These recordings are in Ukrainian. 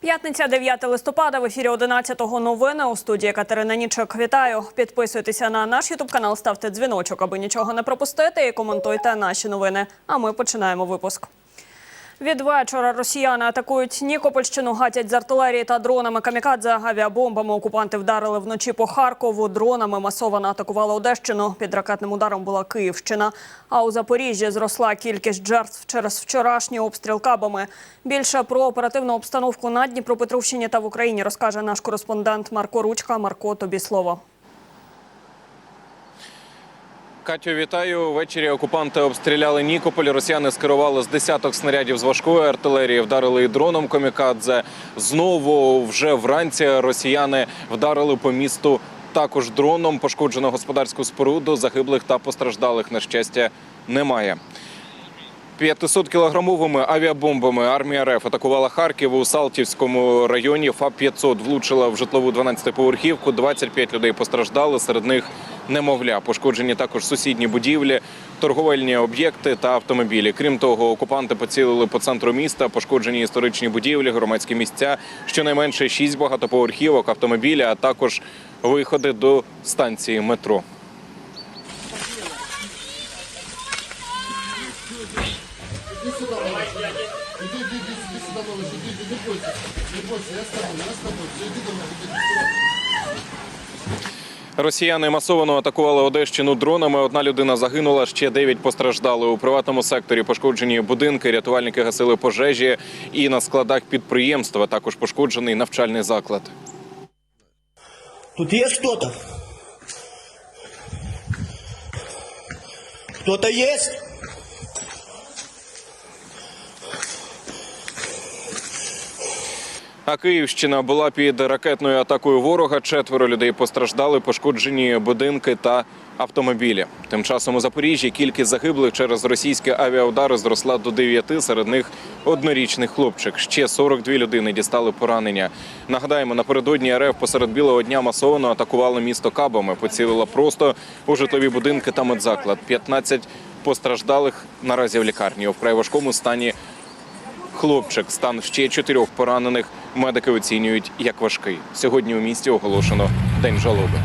П'ятниця, 9 листопада. В ефірі 11-го новини у студії Катерина Нічок. Вітаю. Підписуйтеся на наш ютуб канал, ставте дзвіночок, аби нічого не пропустити, і коментуйте наші новини. А ми починаємо випуск. Від вечора росіяни атакують Нікопольщину, гатять з артилерії та дронами камікадзе. Авіабомбами окупанти вдарили вночі по Харкову. Дронами масово атакували Одещину. Під ракетним ударом була Київщина. А у Запоріжжі зросла кількість жертв через вчорашній обстріл кабами. Більше про оперативну обстановку на Дніпропетровщині та в Україні розкаже наш кореспондент Марко Ручка. Марко, тобі слово. Катю, вітаю. Ввечері окупанти обстріляли Нікополь. Росіяни скерували з десяток снарядів з важкої артилерії, вдарили і дроном комікадзе. Знову вже вранці росіяни вдарили по місту також дроном. Пошкоджено господарську споруду. Загиблих та постраждалих на щастя немає. 500-кілограмовими авіабомбами армія РФ атакувала Харків у Салтівському районі. ФАП-500 влучила в житлову 12-поверхівку. 25 людей постраждали, серед них немовля. Пошкоджені також сусідні будівлі, торговельні об'єкти та автомобілі. Крім того, окупанти поцілили по центру міста, пошкоджені історичні будівлі, громадські місця, щонайменше 6 багатоповерхівок, автомобілі, а також виходи до станції метро. Росіяни масово атакували Одещину дронами. Одна людина загинула, ще дев'ять постраждали у приватному секторі. Пошкоджені будинки, рятувальники гасили пожежі і на складах підприємства також пошкоджений навчальний заклад. Тут есть кто-то? Кто-то есть? А Київщина була під ракетною атакою ворога. Четверо людей постраждали, пошкоджені будинки та автомобілі. Тим часом у Запоріжжі кількість загиблих через російські авіаудари зросла до дев'яти. Серед них однорічний хлопчик. Ще 42 людини дістали поранення. Нагадаємо, напередодні РФ посеред білого дня масово атакували місто кабами. Поцілила просто у житлові будинки та медзаклад. 15 постраждалих наразі в лікарні. У вкрай важкому стані Хлопчик, стан ще чотирьох поранених медики оцінюють як важкий. Сьогодні у місті оголошено день жалоби.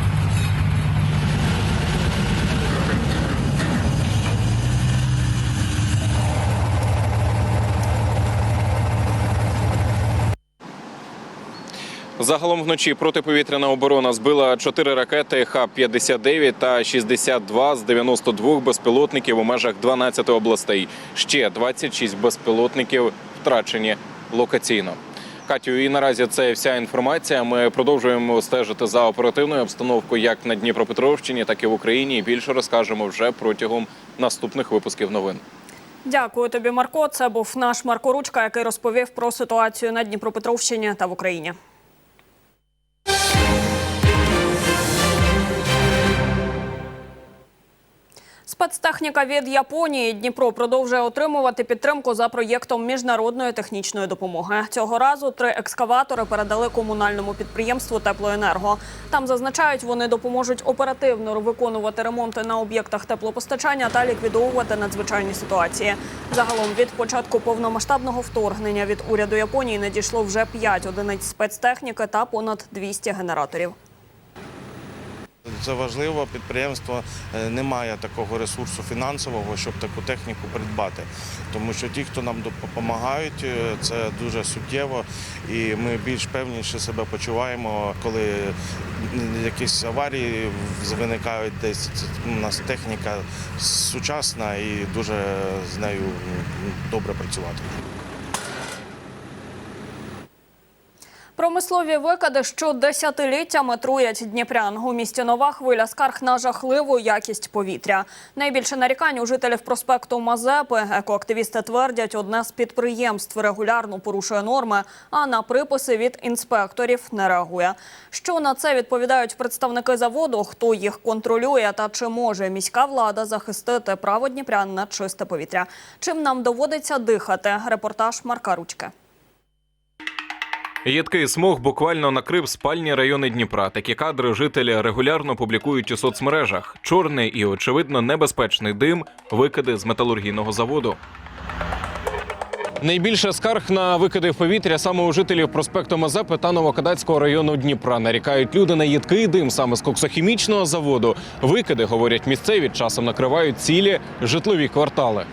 Загалом вночі протиповітряна оборона збила 4 ракети Х-59 та 62 з 92 безпілотників у межах 12 областей. Ще 26 безпілотників втрачені локаційно. Катю, і наразі це вся інформація. Ми продовжуємо стежити за оперативною обстановкою як на Дніпропетровщині, так і в Україні. І більше розкажемо вже протягом наступних випусків новин. Дякую тобі, Марко. Це був наш Марко Ручка, який розповів про ситуацію на Дніпропетровщині та в Україні. Спецтехніка від Японії Дніпро продовжує отримувати підтримку за проєктом міжнародної технічної допомоги. Цього разу три екскаватори передали комунальному підприємству Теплоенерго. Там зазначають, вони допоможуть оперативно виконувати ремонти на об'єктах теплопостачання та ліквідовувати надзвичайні ситуації. Загалом від початку повномасштабного вторгнення від уряду Японії надійшло вже 5 одиниць спецтехніки та понад 200 генераторів. Це важливо. Підприємство е, не має такого ресурсу фінансового, щоб таку техніку придбати. Тому що ті, хто нам допомагають, е, це дуже суттєво, і ми більш певніше себе почуваємо, коли якісь аварії виникають десь. У нас техніка сучасна і дуже з нею добре працювати. Промислові викиди, що десятиліттями труять дніпрян. У місті Нова хвиля скарг на жахливу якість повітря. Найбільше нарікань у жителів проспекту Мазепи. Екоактивісти твердять, одне з підприємств регулярно порушує норми, а на приписи від інспекторів не реагує. Що на це відповідають представники заводу? Хто їх контролює та чи може міська влада захистити право дніпрян на чисте повітря? Чим нам доводиться дихати? Репортаж Марка Ручки. Їдкий смог буквально накрив спальні райони Дніпра. Такі кадри жителі регулярно публікують у соцмережах. Чорний і очевидно небезпечний дим, викиди з металургійного заводу. Найбільше скарг на викиди в повітря саме у жителів проспекту Мазепи та Новокадацького району Дніпра. Нарікають люди на їдкий дим саме з коксохімічного заводу. Викиди, говорять місцеві, часом накривають цілі житлові квартали.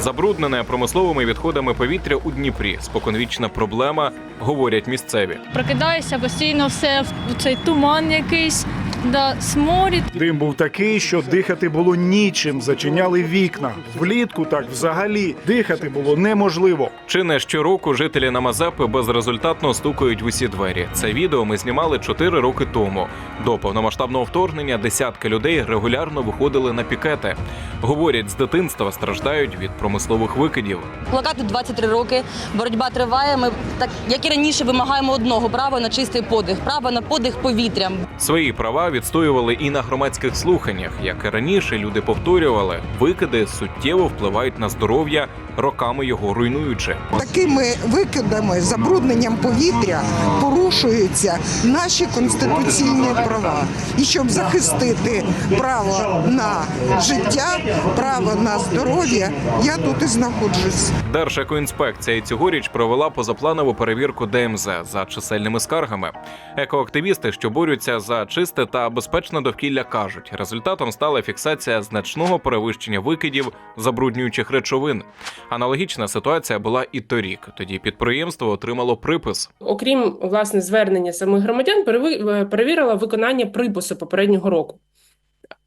Забруднене промисловими відходами повітря у Дніпрі. Споконвічна проблема, говорять місцеві. Прокидаюся постійно все в цей туман якийсь, да, сморід. Дим був такий, що дихати було нічим. Зачиняли вікна. Влітку так взагалі дихати було неможливо. Чи не щороку жителі на Мазепи безрезультатно стукають в усі двері. Це відео ми знімали 4 роки тому. До повномасштабного вторгнення десятки людей регулярно виходили на пікети. Говорять, з дитинства страждають від промислових викидів. Плакату 23 роки. Боротьба триває. Ми так як і раніше вимагаємо одного права на чистий подих, права на подих повітрям. Свої права відстоювали і на громадських слуханнях. Як і раніше, люди повторювали, викиди суттєво впливають на здоров'я, роками його руйнуючи. Такими викидами, забрудненням повітря порушуються наші конституційні права. І щоб захистити право на життя, право на здоров'я, я тут і знаходжусь. Держекоінспекція і цьогоріч провела позапланову перевірку ДМЗ за чисельними скаргами. Екоактивісти, що борються за чисте та безпечне довкілля, кажуть, результатом стала фіксація значного перевищення викидів забруднюючих речовин. Аналогічна ситуація була і торік. Тоді підприємство отримало припис. окрім власне звернення самих громадян, переви- перевірила виконання припису попереднього року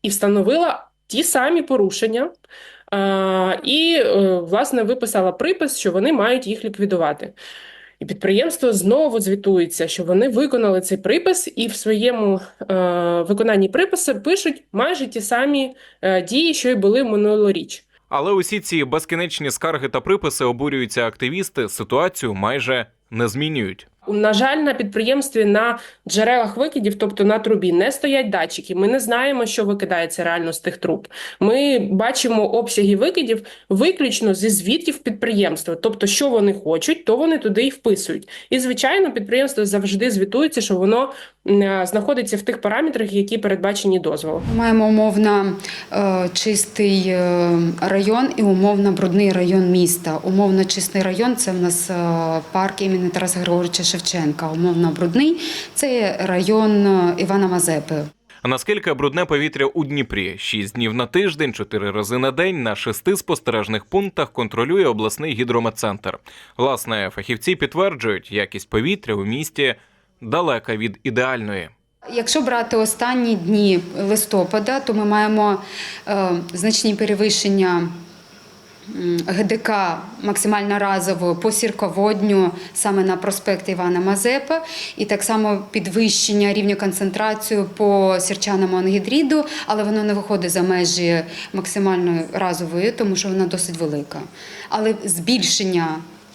і встановила ті самі порушення. І, е, власне, виписала припис, що вони мають їх ліквідувати. І підприємство знову звітується, що вони виконали цей припис, і в своєму е, виконанні припису пишуть майже ті самі е, дії, що й були минулоріч. Але усі ці безкінечні скарги та приписи обурюються активісти. Ситуацію майже не змінюють. На жаль, на підприємстві на джерелах викидів, тобто на трубі, не стоять датчики. Ми не знаємо, що викидається реально з тих труб. Ми бачимо обсяги викидів виключно зі звітів підприємства. Тобто, що вони хочуть, то вони туди і вписують. І звичайно, підприємство завжди звітується, що воно е, знаходиться в тих параметрах, які передбачені дозволом. Ми Маємо умовно е, чистий е, район і умовно брудний район міста. Умовно чистий район це в нас парк імені Тараса Григоровича Шевченка. Умовно брудний це район е, Івана Мазепи. А наскільки брудне повітря у Дніпрі? Шість днів на тиждень, чотири рази на день на шести спостережних пунктах контролює обласний гідрометцентр. Власне, фахівці підтверджують, якість повітря у місті далека від ідеальної. Якщо брати останні дні листопада, то ми маємо е, значні перевищення ГДК максимально разово по сірководню саме на проспекті Івана Мазепи, і так само підвищення рівня концентрацію по сірчаному ангідріду, але воно не виходить за межі максимальної разової, тому що вона досить велика. Але збільшення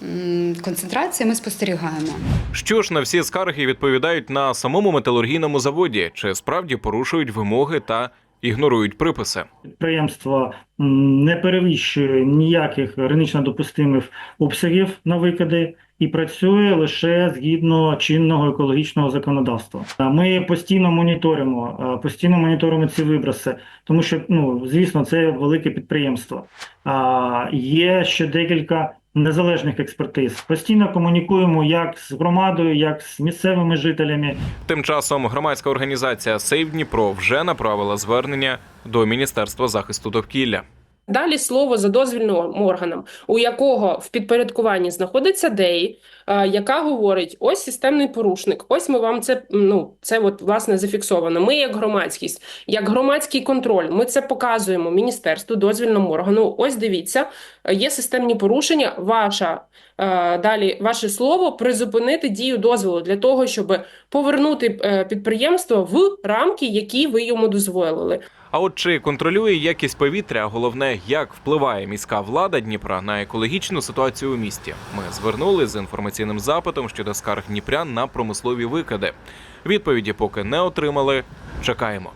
м, концентрації ми спостерігаємо. Що ж на всі скарги відповідають на самому металургійному заводі, чи справді порушують вимоги та ігнорують приписи? Підприємство не перевищує ніяких гранично допустимих обсягів на викиди і працює лише згідно чинного екологічного законодавства. Ми постійно моніторимо, постійно моніторимо ці виброси, тому що ну звісно, це велике підприємство. А є ще декілька. Незалежних експертиз постійно комунікуємо як з громадою, як з місцевими жителями. Тим часом громадська організація Сейв Дніпро вже направила звернення до Міністерства захисту довкілля. Далі слово за дозвільним органом, у якого в підпорядкуванні знаходиться ДЕІ, е, яка говорить: ось системний порушник, ось ми вам це ну це от власне зафіксовано. Ми, як громадськість, як громадський контроль, ми це показуємо міністерству, дозвільному органу. Ось дивіться, є системні порушення. Ваша е, далі ваше слово призупинити дію дозволу для того, щоб повернути е, підприємство в рамки, які ви йому дозволили. А от чи контролює якість повітря, а головне, як впливає міська влада Дніпра на екологічну ситуацію у місті? Ми звернули з інформаційним запитом щодо скарг Дніпрян на промислові викиди. Відповіді поки не отримали. Чекаємо.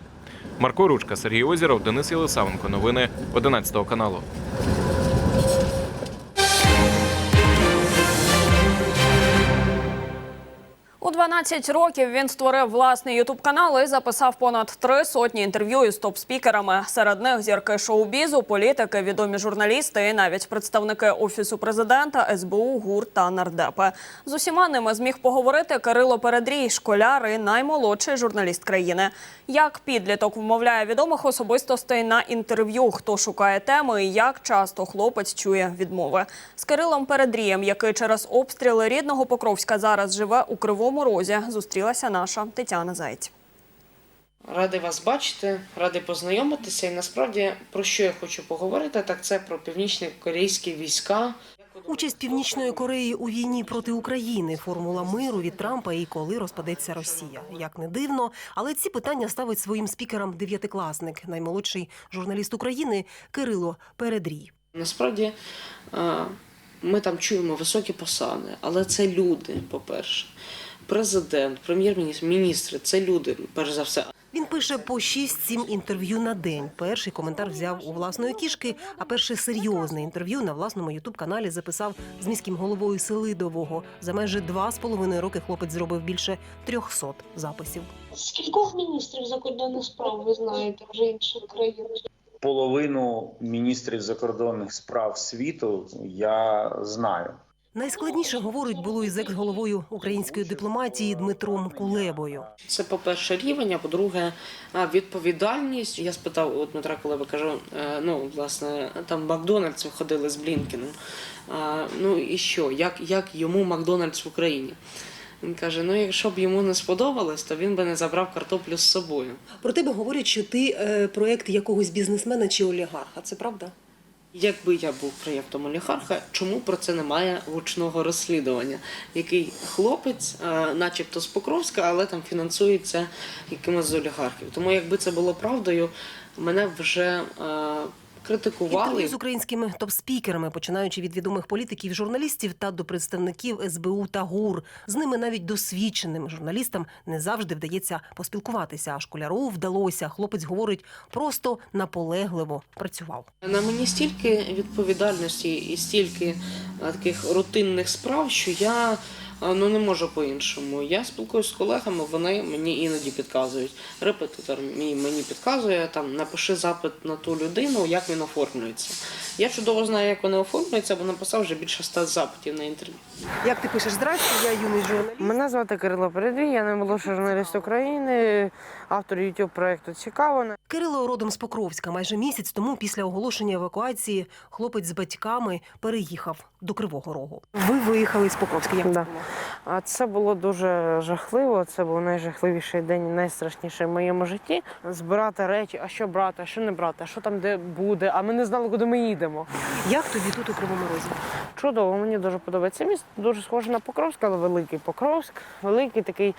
Марко Ручка, Сергій Озіров, Денис Єлисавенко. Новини 11 каналу. У 12 років він створив власний ютуб канал і записав понад три сотні інтерв'ю із топ-спікерами. Серед них зірки шоу-бізу, політики, відомі журналісти і навіть представники офісу президента, СБУ, ГУР та нардепи. З усіма ними зміг поговорити Кирило Передрій, школяр і наймолодший журналіст країни. Як підліток вмовляє відомих особистостей на інтерв'ю, хто шукає теми і як часто хлопець чує відмови. З Кирилом Передрієм, який через обстріли рідного Покровська зараз живе у Кривому Розі, зустрілася наша Тетяна Заєць. Радий вас бачити, радий познайомитися. І насправді про що я хочу поговорити, так це про північно-корейські війська. Участь Північної Кореї у війні проти України, формула миру від Трампа і коли розпадеться Росія. Як не дивно, але ці питання ставить своїм спікерам дев'ятикласник, наймолодший журналіст України Кирило Передрій. Насправді е, ми там чуємо високі посади, але це люди, по-перше. Президент, прем'єр-міністр, міністри це люди, перш за все. Він пише по 6-7 інтерв'ю на день. Перший коментар взяв у власної кішки, а перше серйозне інтерв'ю на власному ютуб-каналі записав з міським головою Селидового. За майже два з половиною роки хлопець зробив більше 300 записів. Скількох міністрів закордонних справ ви знаєте вже інших країн? половину міністрів закордонних справ світу я знаю. Найскладніше говорить було із екс-головою української дипломатії Дмитром Кулебою. Це, по-перше, рівень, а по-друге, відповідальність. Я спитав у Дмитра Кулеба, кажу, е, ну, власне, там Макдональдс виходили з Блінкеном. А, Ну і що? Як, як йому Макдональдс в Україні? Він каже: ну, якщо б йому не сподобалось, то він би не забрав картоплю з собою. Про тебе говорять, що ти е, проект якогось бізнесмена чи олігарха. Це правда? Якби я був проєктом олігарха, чому про це немає гучного розслідування? Який хлопець, е, начебто з Покровська, але там фінансується якимось з олігархів. Тому якби це було правдою, мене вже е, критикували. Інтерв'ю з українськими топ-спікерами, починаючи від відомих політиків, журналістів та до представників СБУ та ГУР. З ними навіть досвідченим журналістам не завжди вдається поспілкуватися. А школяру вдалося. Хлопець говорить, просто наполегливо працював. На мені стільки відповідальності і стільки е, таких рутинних справ, що я ну не можу по-іншому. Я спілкуюся з колегами, вони мені іноді підказують. Репетитор мій мені підказує там напиши запит на ту людину, як він оформлюється. Я чудово знаю, як вони оформлюються, бо написав вже більше ста запитів на інтерв'ю. Як ти пишеш здрасте, я юний журналіст. Мене звати Кирило Передвій, я наймолодший журналіст України, автор youtube проекту Цікаво. Кирило родом з Покровська. Майже місяць тому, після оголошення евакуації, хлопець з батьками переїхав до Кривого Рогу. Ви виїхали з Покровська. Як Да. А це було дуже жахливо. Це був найжахливіший день, найстрашніший в моєму житті. Збирати речі, а що брати, а що не брати, а що там де буде. А ми не знали, куди ми їдемо. як тобі тут у Кривому Розі? Чудово, мені дуже подобається. Місто дуже схоже на Покровськ, але великий Покровськ, великий такий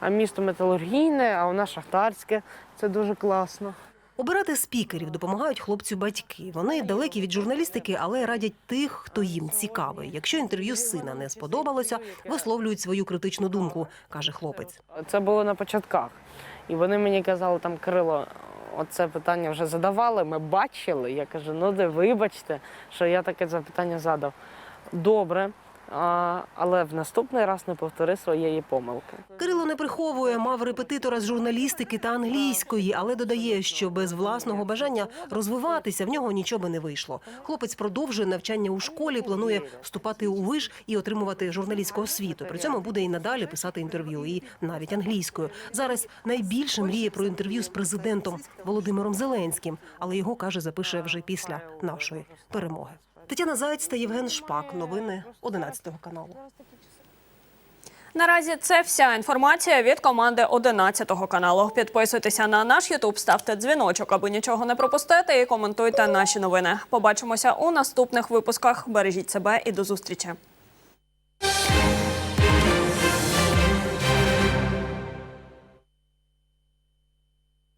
а місто металургійне, а у нас шахтарське. Це дуже класно. Обирати спікерів допомагають хлопцю батьки. Вони далекі від журналістики, але радять тих, хто їм цікавий. Якщо інтерв'ю сина не сподобалося, висловлюють свою критичну думку, каже хлопець. Це було на початках. І вони мені казали, там Кирило, оце питання вже задавали, ми бачили. Я кажу, ну де вибачте, що я таке запитання задав. Добре, але в наступний раз не повтори своєї помилки. Кирило не приховує, мав репетитора з журналістики та англійської, але додає, що без власного бажання розвиватися в нього нічого не вийшло. Хлопець продовжує навчання у школі, планує вступати у виш і отримувати журналістську освіту. При цьому буде і надалі писати інтерв'ю, і навіть англійською. Зараз найбільше мріє про інтерв'ю з президентом Володимиром Зеленським, але його каже, запише вже після нашої перемоги. Тетяна Заєць та Євген Шпак. Новини 11 каналу. Наразі це вся інформація від команди 11 каналу. Підписуйтеся на наш Ютуб, ставте дзвіночок, аби нічого не пропустити, і коментуйте наші новини. Побачимося у наступних випусках. Бережіть себе і до зустрічі.